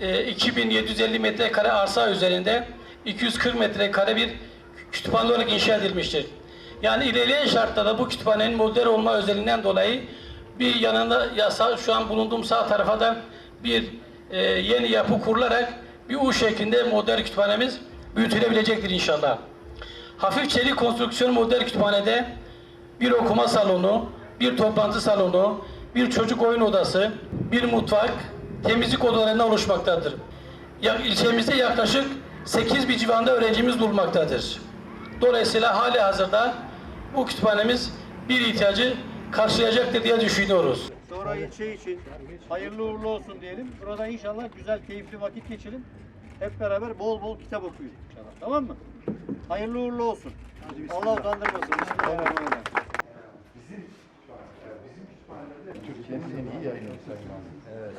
e, 2750 metrekare arsa üzerinde 240 metrekare bir kütüphane olarak inşa edilmiştir. Yani ilerleyen şartlarda bu kütüphanenin modern olma özelliğinden dolayı bir yanında yasa şu an bulunduğum sağ tarafa da bir e, yeni yapı kurularak bir U şeklinde modern kütüphanemiz büyütülebilecektir inşallah. Hafif çelik konstrüksiyon modern kütüphanede bir okuma salonu, bir toplantı salonu, bir çocuk oyun odası, bir mutfak, temizlik odalarından oluşmaktadır. Ya, ilçemizde yaklaşık 8 bir civarında öğrencimiz bulunmaktadır. Dolayısıyla hali hazırda bu kütüphanemiz bir ihtiyacı karşılayacaktır diye düşünüyoruz. Sonra ilçe için hayırlı uğurlu olsun diyelim. Burada inşallah güzel, keyifli vakit geçirin. Hep beraber bol bol kitap okuyun inşallah. Tamam mı? Hayırlı uğurlu olsun. Allah utandırmasın. Bismillahirrahmanirrahim. Türkiye'nin en iyi Sayın Valim. Evet.